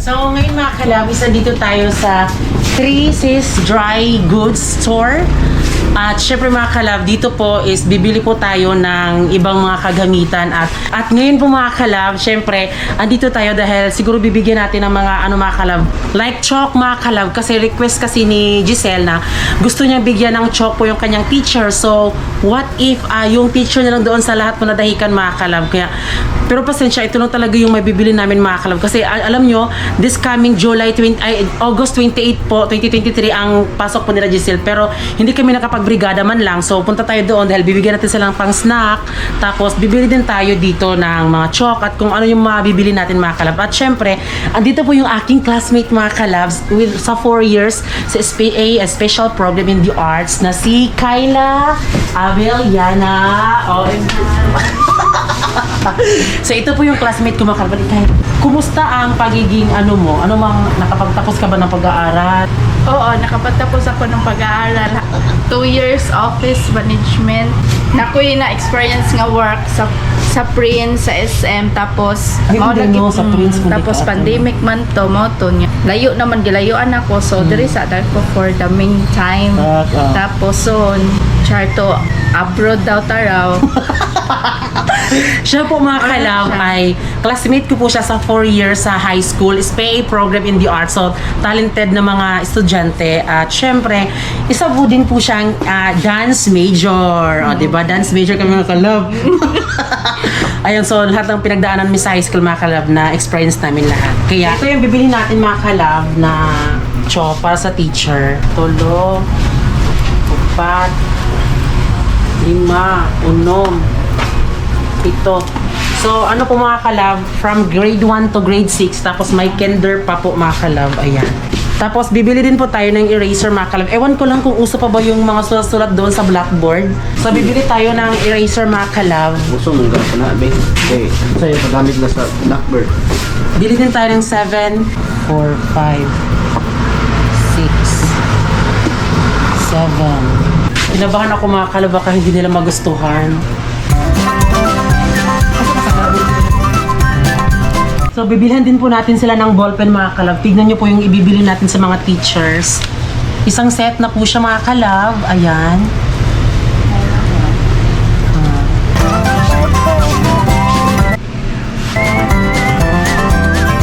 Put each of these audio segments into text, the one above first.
So, ngayon mga kalabis, dito tayo sa Three Sis Dry Goods Store. At syempre mga kalab, dito po is bibili po tayo ng ibang mga kagamitan at at ngayon po mga kalab, syempre andito tayo dahil siguro bibigyan natin ng mga ano mga kalab, like chalk mga kalab kasi request kasi ni Giselle na gusto niya bigyan ng chalk po yung kanyang teacher. So, what if ah, yung teacher na lang doon sa lahat po na dahikan mga kalab. Kaya pero pasensya, ito lang talaga yung mabibili namin mga kalab. Kasi al- alam nyo, this coming July 20, ay, August 28 po, 2023 ang pasok po nila Giselle. Pero hindi kami nakapagbrigada man lang. So punta tayo doon dahil bibigyan natin silang pang snack. Tapos bibili din tayo dito ng mga chalk at kung ano yung mabibili natin mga kalab. At syempre, andito po yung aking classmate mga kalabs with, sa 4 years sa SPA, a Special Program in the Arts na si Kyla Abeliana. Oh, so ito po yung classmate ko mga kalabalik. Kahit, kumusta ang pagiging ano mo? Ano mang nakapagtapos ka ba ng pag-aaral? Oo, nakapagtapos ako ng pag-aaral. Two years office management. Nakoy na experience nga work sa sa Prince, sa SM, tapos Ay, mao hindi, no, sa mm, Prince, kundi tapos ka, pandemic man to, mo to niya. Layo naman, gilayuan ako. So, diri sa ko for the meantime. Ah, ah. Tapos, so, charto, abroad daw taraw. Siya po mga kalab ay classmate ko po siya sa 4 years sa high school SPA program in the arts. So, talented na mga estudyante. At syempre, isa po din po siyang ah, dance major. O, di ba? Dance major kami mga kalab. Ayun, so lahat ng pinagdaanan mi sa high school mga kalab na experience namin lahat. Kaya ito yung bibili natin mga kalab na cho para sa teacher. Tulo, upat, lima, unom, ito. So, ano po mga kalab, from grade 1 to grade 6, tapos may kinder pa po mga kalab, ayan. Tapos, bibili din po tayo ng eraser mga kalab. Ewan ko lang kung uso pa ba yung mga sulat-sulat doon sa blackboard. So, bibili tayo ng eraser mga kalab. Gusto mong gawin na, be. Okay, sa'yo, pagamit na sa Blackbird. Bili din tayo ng 7, 4, 5, 7. Kinabahan ako mga kalab, baka hindi nila magustuhan. So, bibilhan din po natin sila ng ballpen mga kalab. Tignan nyo po yung ibibili natin sa mga teachers. Isang set na po siya mga kalab. Ayan.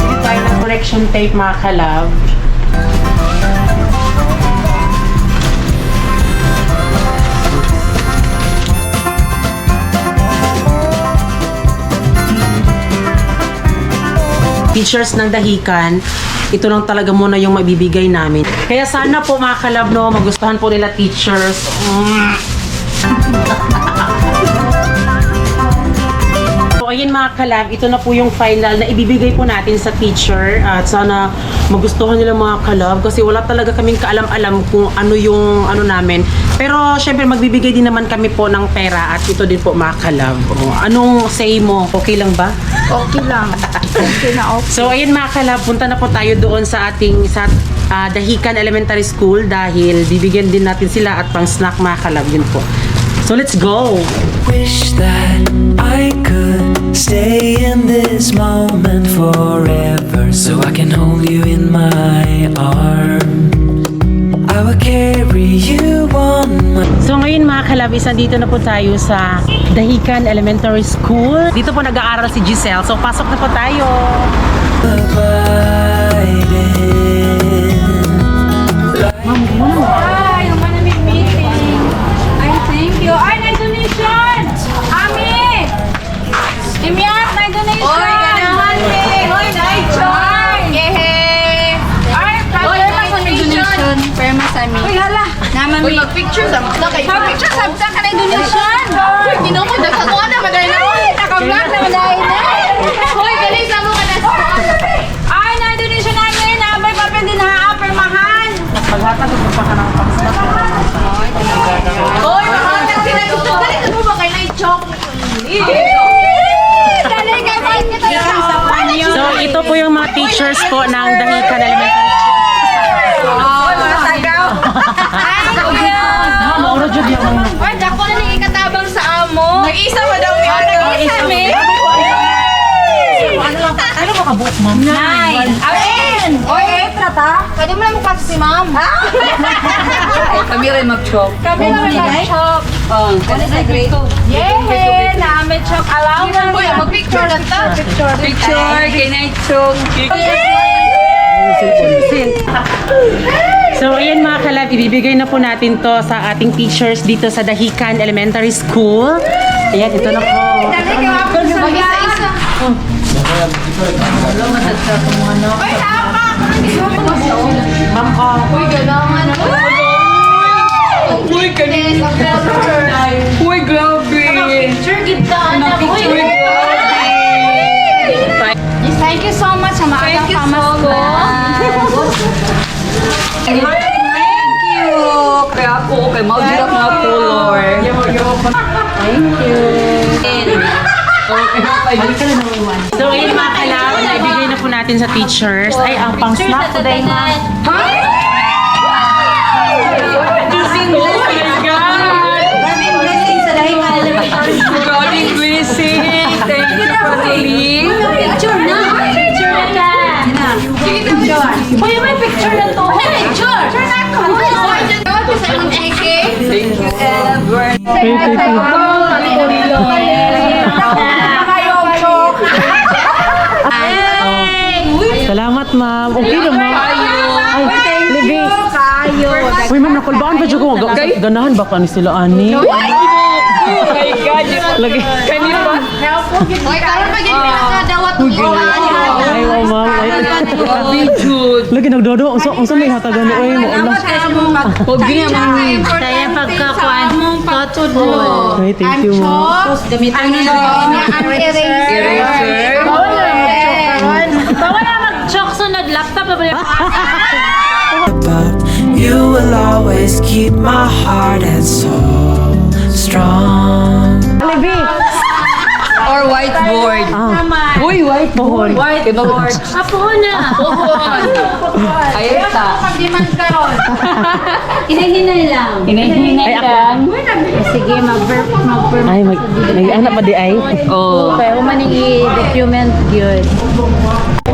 Bili tayo ng correction tape mga kalab. Teachers ng dahikan, ito lang talaga muna yung mabibigay namin. Kaya sana po mga kalab, no, magustuhan po nila teachers. Mm. So, ayun mga kalab, ito na po yung final na ibibigay po natin sa teacher at sana magustuhan nila mga kalab kasi wala talaga kaming kaalam-alam kung ano yung ano namin. Pero syempre magbibigay din naman kami po ng pera at ito din po mga kalab. O, anong say mo? Okay lang ba? Okay lang. Okay na okay. So ayun mga kalab, punta na po tayo doon sa ating sa ah, Dahican Elementary School dahil bibigyan din natin sila at pang snack mga kalab yun po. So let's go! Wish that I could stay in this moment forever so I can hold you in my arms. I will carry you on my So ngayon mga kalab, isa dito na po tayo sa Dahican Elementary School. Dito po nag-aaral si Giselle. So pasok na po tayo. Ay, yung Naman mi. mag-picture sa mga kayo. Mag-picture sa mga ka na donation! Uy, ginoo ko, nagkatuwa na, madali na. Uy, naka-vlog na, madali na. Uy, galing sa mga na. Ay, na-donation namin. Abay, papel din ha, permahan. Maghatag ko pa ka ng pang snack. Hoy, mahal ka pinag-ito. Galing ka mo ba kay Night Chok? Galing ka ba? So ito po yung mga teachers po ng Dahican Elementary Nag-isa mi? Ano lang, ano ba kabuok mo? Nine. Ay, ta? Pwede mo lang magpasa si ma'am. Kami rin mag-chop. Kami lang mag-chop. Oh, kasi sa grade. Yay! Namin chop. Allow mo mo. Mag-picture lang ta. Picture. Picture, kinay chop. So, ayan mga kalab, ibibigay na po natin to sa ating teachers dito sa Dahican Elementary School. Ayan, ito na po. Dali ka ako sa isa-isa. Ma'am ko. Uy, ganahan. Uy, kanina. Uy, grabe. Picture kita. Uy, grabe. Thank you so much sa maagang Thank you pamas so ko. Thank you. Kaya ako, kay Maudira mga color. Thank you. So, ayan mga kalab, ibigay na po natin sa teachers. Ay, ang pang snack today, na. Na. Sige, picture. Uy, may picture na to. Hey, picture. Picture na to. Thank you, ever. Salamat, ma'am. Okay naman. Ay, Libby. Uy, ma'am, nakulbaan pa dyan ko. Ga- Ganahan ba ka ni sila, ani? Oh my God. Lagi. Kanina Uy, karon pa gid pinakadawat mo. Ay, wow, ma'am. Ay, Grabe, Jude. Lagi nagdodo. Ang sa- ang sa may hatagan ni Uy, mo ulas. Huwag ginaman. Kaya pagkakuan mong patod mo. Ay, thank you. Gamitan niyo ang eraser. Bawal na mag-chok sunod laptop pa ba you will always keep my heart and soul strong. Libby. Or whiteboard. Ah, Uy, whiteboard. Whiteboard. Apo na. Ayun ta. Pagdiman karon. Hinahinay lang. Hinahinay lang. Sige, mag-verb, mag-verb. ay, mag, nag-anak pa di ay. Oh. Pero maning i-document yun.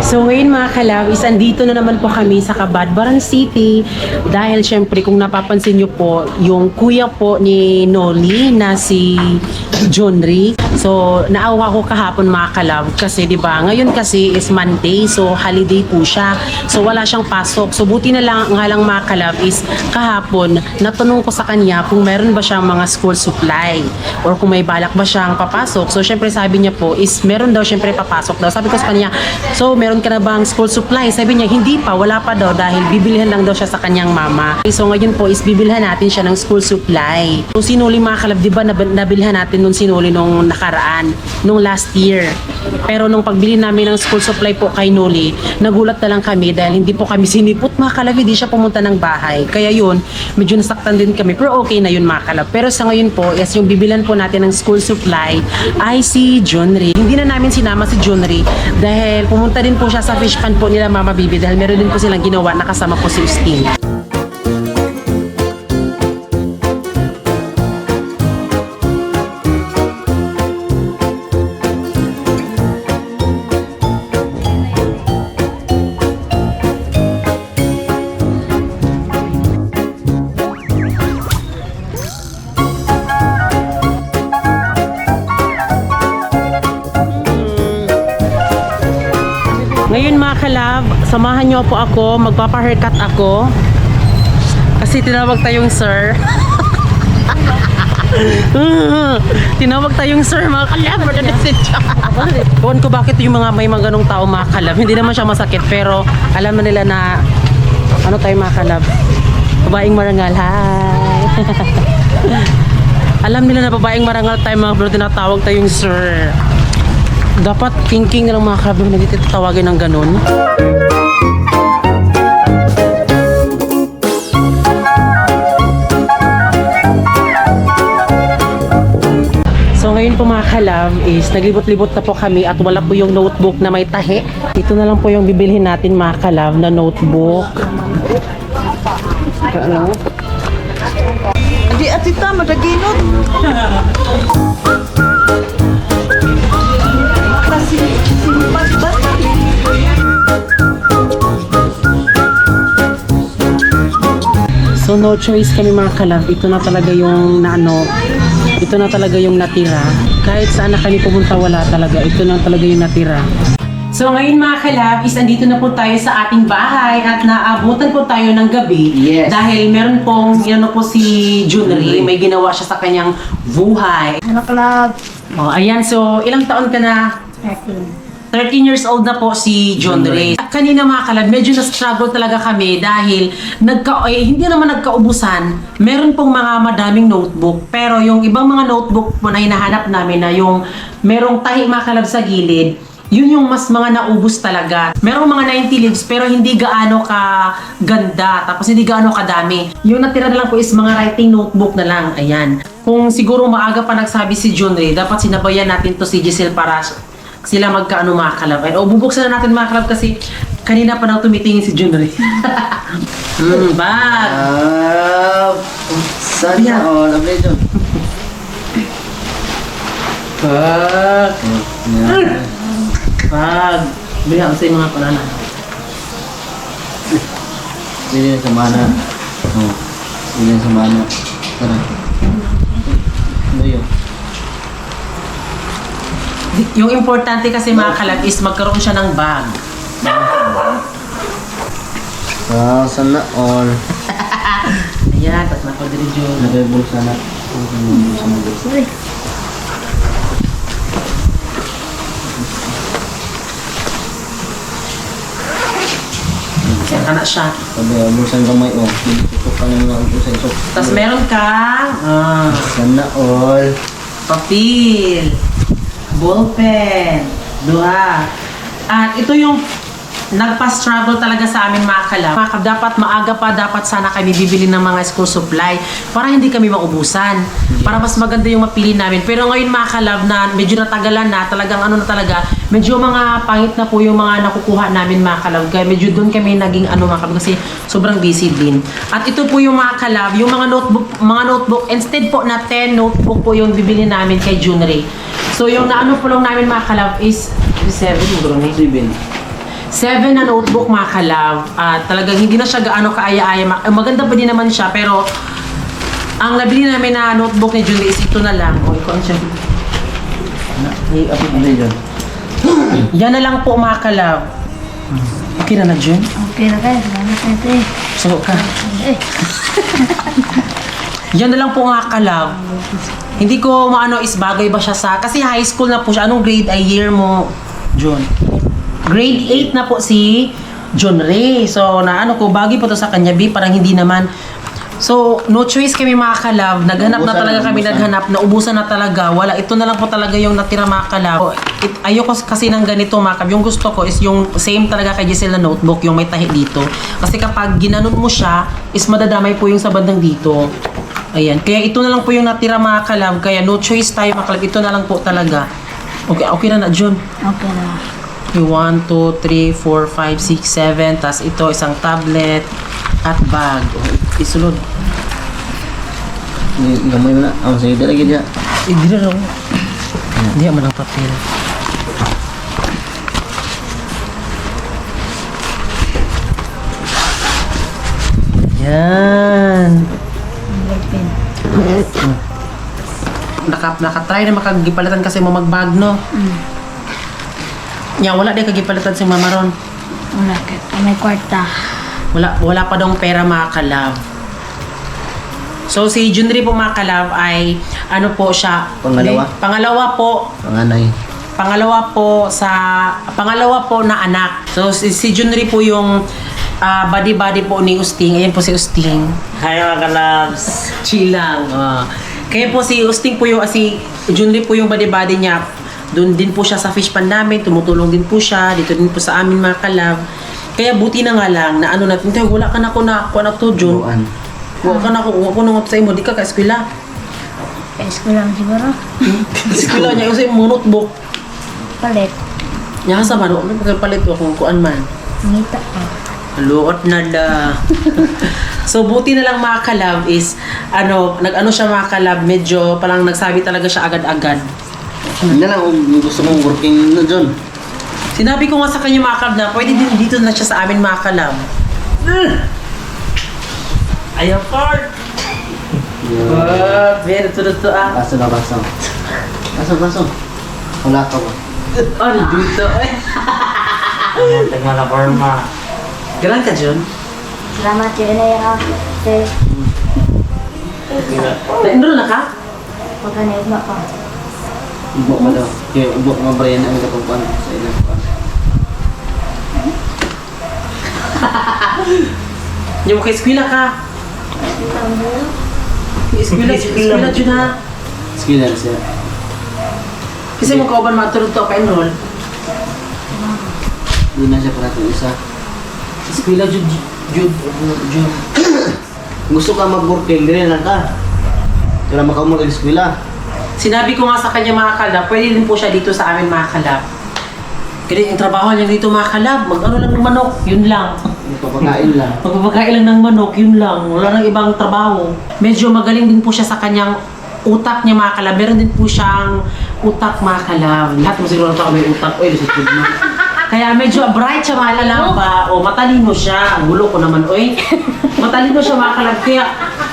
So ngayon mga kalab, is andito na naman po kami sa Kabadbaran City dahil syempre kung napapansin nyo po, yung kuya po ni Noli na si Jonry. So naawa ko kahapon mga kalab kasi 'di ba ngayon kasi is Monday so holiday po siya. So wala siyang pasok. So buti na lang nga lang mga kalab is kahapon natanong ko sa kanya kung meron ba siyang mga school supply or kung may balak ba siyang papasok. So syempre sabi niya po is meron daw syempre papasok daw. Sabi ko sa kanya, so meron ka na bang school supply? Sabi niya, hindi pa, wala pa daw dahil bibilihan lang daw siya sa kanyang mama. So ngayon po is bibilhan natin siya ng school supply. So sinuli mga kalab, di ba nab- nabilhan natin nung sinuli nung nakaraan, nung last year. Pero nung pagbili namin ng school supply po kay Noli, nagulat na lang kami dahil hindi po kami sinipot mga kalab, hindi siya pumunta ng bahay. Kaya yun, medyo nasaktan din kami. Pero okay na yun mga kalab. Pero sa ngayon po, yes, yung bibilan po natin ng school supply ay si Ray. Hindi na namin sinama si Ray dahil pumunta din po siya sa fish pan po nila Mama Bibi dahil meron din po silang ginawa nakasama po si Ustine. Samahan niyo po ako, magpapa-haircut ako. Kasi tinawag tayong sir. tinawag tayong sir mga kalab. Kuwan ko bakit yung mga may mga ganong tao mga kalab. Hindi naman siya masakit pero alam na nila na ano tayo mga kalab. Babaeng marangal. Hi! alam nila na babaeng marangal tayo mga bro, tinatawag tayong sir. Dapat thinking na lang mga kalab na dito tawagin ng ganun. Ngayon po mga kalab is naglibot-libot na po kami at wala po yung notebook na may tahi. Ito na lang po yung bibilhin natin mga kalab na notebook. Ano? Di atita madaginot. Kasi simpat ba? So no choice kami mga kalab. Ito na talaga yung naano, ito na talaga yung natira. Kahit saan na kami pumunta wala talaga. Ito na talaga yung natira. So ngayon mga kalab, is andito na po tayo sa ating bahay at naabutan po tayo ng gabi. Yes. Dahil meron pong, ano po si Junri, may ginawa siya sa kanyang buhay. Ano club? Oh, ayan, so ilang taon ka na? 13. 13 years old na po si John Ray. Kanina mga kalab, medyo na-struggle talaga kami dahil nagka, eh, hindi naman nagkaubusan. Meron pong mga madaming notebook. Pero yung ibang mga notebook po na hinahanap namin na yung merong tahi mga kalab sa gilid, yun yung mas mga naubos talaga. Merong mga 90 leaves pero hindi gaano ka ganda. Tapos hindi gaano kadami. Yung natira na lang po is mga writing notebook na lang. Ayan. Kung siguro maaga pa nagsabi si John Ray, dapat sinabayan natin to si Giselle para sila magkaano mga kalab. O bubuksan na natin mga kalab kasi kanina pa nang tumitingin si Jun rin. mm, bag. Ah, sana all. Abay dyan. Bag. Yan. Bag. Bilang sa mga panana. Na sa mana. Oh. Na sa mana. Tara. Ano yun? Yung importante kasi mga kalab is magkaroon siya ng bag. Ah, sana all. Ayan, tapos napadiri Jun. Nagay bulsa na. Bulsa na bulsa. Ayan ka na siya. Sabi, bulsa kamay. Tutok ka ang bulsa ito. Tapos meron ka, ah, Sana all. papel, ballpen, duha. At ito yung nagpa-struggle talaga sa amin mga kalab. Dapat maaga pa, dapat sana kami bibili ng mga school supply para hindi kami maubusan. Para mas maganda yung mapili namin. Pero ngayon mga kalab na medyo natagalan na, talagang ano na talaga, medyo mga pangit na po yung mga nakukuha namin mga kalab. Kaya medyo doon kami naging ano mga kalab kasi sobrang busy din. At ito po yung mga kalab, yung mga notebook, mga notebook, instead po na 10 notebook po yung bibili namin kay Junray. So yung naano po lang namin mga kalab is 7 bro na Steven. Seven na notebook mga kalab. At talagang hindi na siya gaano kaaya-aya. Ma- eh, Maganda pa din naman siya pero ang nabili namin na notebook ni Julie is ito na lang. O, ikaw siya. Ay, apit Ano yun? Yan na lang po mga kalab. Okay na na, Jun? Okay na guys, salamat natin eh. Suko ka. Eh, Yan na lang po mga kalab. Hindi ko maano is bagay ba siya sa... Kasi high school na po siya. Anong grade ay year mo, Jun? Grade 8 na po si John Ray. So, na ano ko, bagay po to sa kanya, B, parang hindi naman. So, no choice kami mga kalab. Naghanap na talaga kami, naghanap. Naubusan na talaga. Wala, ito na lang po talaga yung natira mga kalab. It, ayoko kasi ng ganito mga kalab. Yung gusto ko is yung same talaga kay Giselle na notebook, yung may tahi dito. Kasi kapag ginanon mo siya, is madadamay po yung sa bandang dito. Ayan. Kaya ito na lang po yung natira mga kalab. Kaya no choice tayo mga kalab. Ito na lang po talaga. Okay, okay na na, John. okay na. Okay, 1, 2, 3, 4, 5, 6, 7. Tapos ito, isang tablet at bag. O, isunod. Gamay mo na. Ang sa'yo talaga dyan. Eh, di na raw. Hindi man ang papel. Yan. Naka, nakatry na makagipalatan kasi mo magbag, no? Ya, wala din kagipalatan si Mama Ron. Wala ka, may kwarta. Wala, wala pa dong pera mga kalab. So si Junri po mga kalab ay ano po siya? Pangalawa? Pangalawa po. Panganay. Pangalawa po sa pangalawa po na anak. So si, si Junri po yung ah, body-body po ni Usting. Ayan po si Usting. Hi mga kalabs. Chill lang. Ah. kaya po si Usting po yung, ah, si Junri po yung body-body niya. Doon din po siya sa fish pan namin. Tumutulong din po siya. Dito din po sa amin mga kalab. Kaya buti na nga lang na ano natin. Tayo, wala ka na ko na, ko na to, Jun. Wala ka na ko, wala ko na sa imo. Di ka ka-eskwela. Pes ko lang siguro. Eskwela niya yung sa imo notebook. Palit. Nya sa man, ano pagpalit ko kung kuan man. Ngita ko. Luot na da. so buti na lang mga kalab is ano, nag-ano siya mga kalab, medyo palang nagsabi talaga siya agad-agad. Hindi na lang kung gusto mong working na dyan. Sinabi ko nga sa kanya mga kalab na pwede din dito na siya sa amin mga kalab. Mm. Ayaw, Ford! What? Very to to ah. Baso na baso. Baso, baso. Wala ka ba? Ano dito eh? Tagma na forma. Ganun ka, John? Salamat yun na yung ate. Na-enroll na ka? Huwag ka na iba pa. Ubok mo daw. Kaya ubok mo Brian ang kapagpan sa ilang pa. Yung kay eskwela ka. Eskwela, eskwela, John ha? Skill na siya. Kasi mo kauban matulog to ka enroll. Doon na siya para isa. Eskwela, Jud, Jud, Jud. Gusto ka mag-working, dire lang ka. Kaya makaw mo eskwela. Sinabi ko nga sa kanya mga kalab, pwede din po siya dito sa amin mga kalab. Kasi yung trabaho niya dito mga kalab, mag-ano lang ng manok, yun lang. Magpapakain lang. Magpapakain lang ng manok, yun lang. Wala nang ibang trabaho. Medyo magaling din po siya sa kanyang utak niya mga kalab. Meron din po siyang utak mga kalab. Lahat mo siguro na may utak. Uy, lisod mo. Kaya medyo bright siya mga kalab ba? O matalino siya. Ang gulo ko naman, oy. Matalino siya mga kalab. Kaya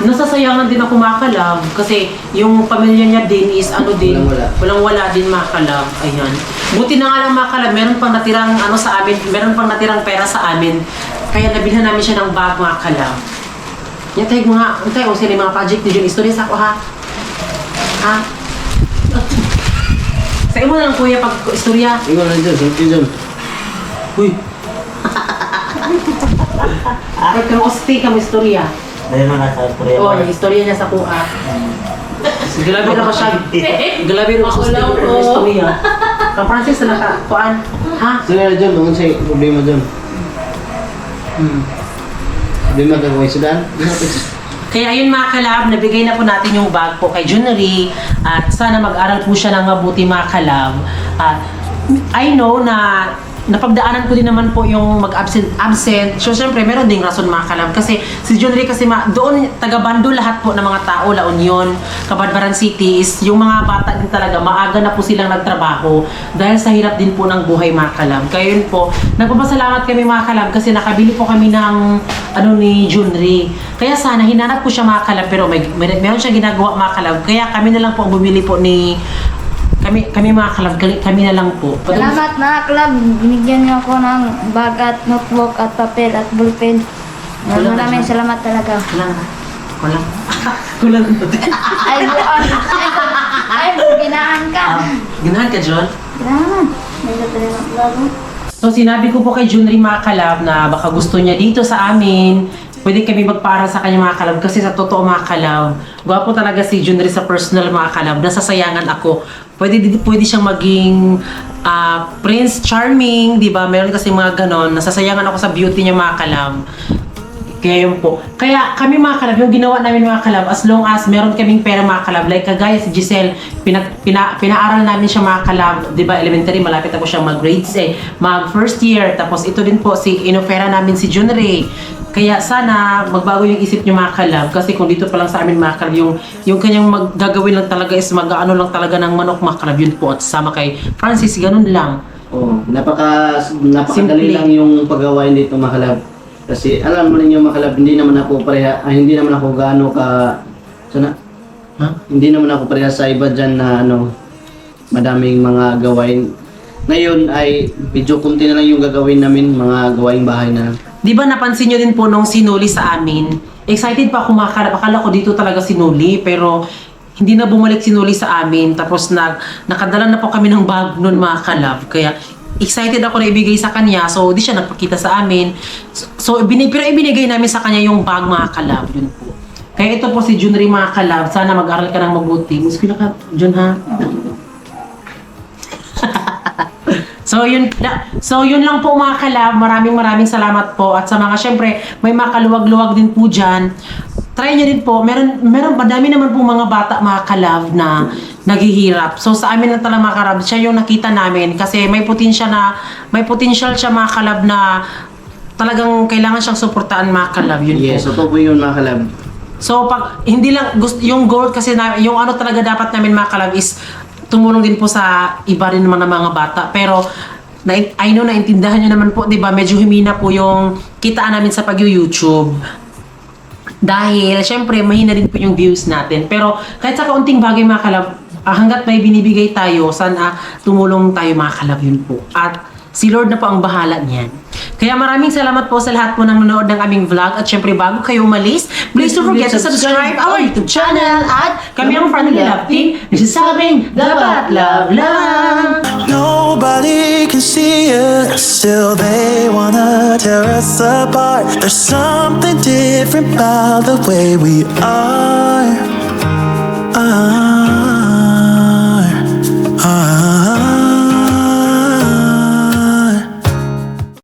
nasasayangan din ako mga kalab. Kasi yung pamilya niya din is ano din. Walang-wala. Walang wala din mga kalab. Ayan. Buti na nga lang mga kalab, meron pang natirang ano sa amin, meron pang natirang pera sa amin. Kaya nabilhan namin siya ng bag mga kalab. Yan tayo mga, yan tayo, sila yung mga project ni Jun. Istorya sa ako ha. Ha? Sa imo na lang kuya pag istorya. Ikaw na dyan, sulti dyan. Uy. Stay ka mo istorya. Dahil mo na sa Korea. Oo, yung istorya niya sa kuha. Galabi na ba siya? Galabi na siya sa istorya? Kang Francis na naka, kuan? Ha? Sino na dyan, doon sa problema dyan. Hmm. Problema ka kung isudan. Kaya ayun mga kalab, nabigay na po natin yung bag po kay Junary at sana mag-aral po siya ng mabuti mga kalab. At I know na napagdaanan ko din naman po yung mag-absent absent. So syempre meron ding rason mga kalab kasi si Junary kasi ma, doon taga Bando lahat po ng mga tao La Union, Kabadbaran City is yung mga bata din talaga maaga na po silang nagtrabaho dahil sa hirap din po ng buhay mga kalab. Kaya yun po, nagpapasalamat kami mga kalab kasi nakabili po kami ng ano ni Junri. Kaya sana hinanap ko siya mga kalab pero may, may meron siya ginagawa mga kalab. Kaya kami na lang po ang bumili po ni kami kami mga kalab kami, na lang po. Salamat mga club. Binigyan niyo ako ng bag at notebook at papel at ballpen. Wala na Maraming siya. salamat talaga. Kulang. Kulang. Kulang. Ay, buwan. Ay, ginaan ka. Ganahan ka, John? Ginaan. May talaga lalo. So sinabi ko po kay Junri mga kalab na baka gusto niya dito sa amin. Pwede kami magpara sa kanya mga kalab kasi sa totoo mga kalab, gwapo talaga si Junri sa personal mga kalab. Nasasayangan ako. Pwede pwede siyang maging ah, Prince Charming, 'di ba? Meron kasi mga ganon. Nasasayangan ako sa beauty niya mga kalab. Kaya yun po. Kaya kami mga kalab, yung ginawa namin mga kalab, as long as meron kaming pera mga kalab, like kagaya si Giselle, pinag, pina, pinaaral namin siya mga kalab, di ba, elementary, malapit ako siya mag grades eh, mag first year, tapos ito din po, si inofera namin si Jun Ray. Kaya sana magbago yung isip niyo mga kalab kasi kung dito pa lang sa amin mga kalab yung yung kanyang maggagawin lang talaga is mag-ano lang talaga ng manok mga kalab yun po at sama kay Francis ganun lang. Oh, napaka napakadali lang yung paggawain dito makalab. Kasi alam mo ninyo makalab, hindi naman ako pareha, ah, hindi naman ako gaano ka sana Ha? hindi naman ako pareha sa iba dyan na ano madaming mga gawain. Ngayon ay medyo kunti na lang yung gagawin namin, mga gawaing bahay na lang. Di ba napansin nyo din po nung sinuli sa amin? Excited pa ako makakala. Akala ko dito talaga sinuli, pero hindi na bumalik sinuli sa amin. Tapos na, nakadala na po kami ng bag noon mga kalab. Kaya excited ako na ibigay sa kanya. So, di siya nagpakita sa amin. So, so ibini, pero ibinigay namin sa kanya yung bag mga kalab. Yun po. Kaya ito po si Junri mga kalab. Sana mag-aral ka ng mabuti. Mas ka, Jun ha? So yun na, so yun lang po mga kalab. Maraming maraming salamat po at sa mga syempre may mga kaluwag-luwag din po diyan. Try niyo din po. Meron meron madami naman po mga bata mga kalab na naghihirap. So sa amin lang talaga mga kalab, siya yung nakita namin kasi may potential na may potential siya mga kalab na talagang kailangan siyang suportahan mga kalab yun Yes, po. totoo po yun mga kalab. So pag hindi lang gusto yung goal kasi na, yung ano talaga dapat namin mga kalab is tumulong din po sa iba rin naman ng mga bata. Pero na, I know naintindihan niyo naman po, 'di ba? Medyo humina po yung kitaan namin sa pag-YouTube. Dahil, syempre, mahina din po yung views natin. Pero, kahit sa kaunting bagay mga kalab, ah, hanggat may binibigay tayo, sana tumulong tayo mga kalab yun po. At si Lord na po ang bahala niyan. Kaya maraming salamat po sa lahat po ng nanonood ng aming vlog. At syempre, bago kayo umalis, please don't forget to subscribe our YouTube channel. At kami ang Family Love Team. Nagsasabing, dapat love lang! Nobody can see us, still they wanna tear us apart. There's something different about the way we are. are, are.